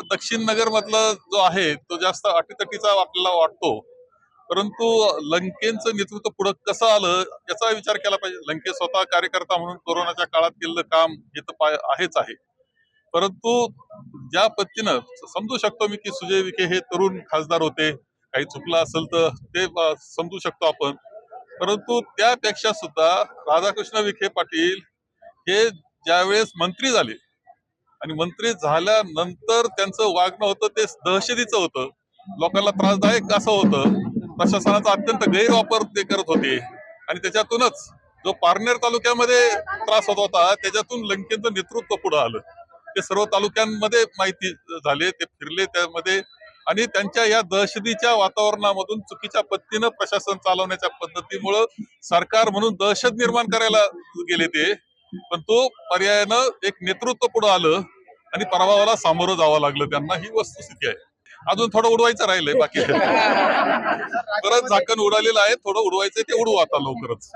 दक्षिण नगर मधला जो आहे तो जास्त अटीतटीचा आपल्याला वाटतो. परंतु लंकेचं नेतृत्व पुढे कसं आलं याचा विचार केला पाहिजे. लंके स्वतः कार्यकर्ता म्हणून कोरोनाच्या काळात केलेलं काम हे तर पाय- आहेच आहे. परंतु ज्या पद्धतीनं समजू शकतो मी की सुजय विखे हे तरुण खासदार होते. काही चुकलं असेल तर ते समजू शकतो आपण. परंतु त्यापेक्षा सुद्धा राधाकृष्ण विखे पाटील हे ज्यावेळेस मंत्री झाले आणि मंत्री झाल्यानंतर त्यांचं वागणं होतं ते दहशतीचं होतं. लोकांना त्रासदायक असं होतं. प्रशासनाचा अत्यंत गैरवापर ते करत होते. आणि त्याच्यातूनच जो पारनेर तालुक्यामध्ये त्रास होत होता त्याच्यातून लंकेचं नेतृत्व पुढे आलं. ते सर्व तालुक्यांमध्ये माहिती झाले ते फिरले त्यामध्ये. आणि त्यांच्या या दहशतीच्या वातावरणामधून चुकीच्या पद्धतीनं प्रशासन चालवण्याच्या पद्धतीमुळं सरकार म्हणून दहशत निर्माण करायला गेले ते. पण तो पर्यायानं एक नेतृत्व पुढे आलं आणि पराभवाला सामोरं जावं लागलं त्यांना. ही वस्तुस्थिती आहे. अजून थोडं उडवायचं राहिलंय बाकी. परत झाकण उडालेलं आहे. थोडं उडवायचंय ते उडवू आता लवकरच.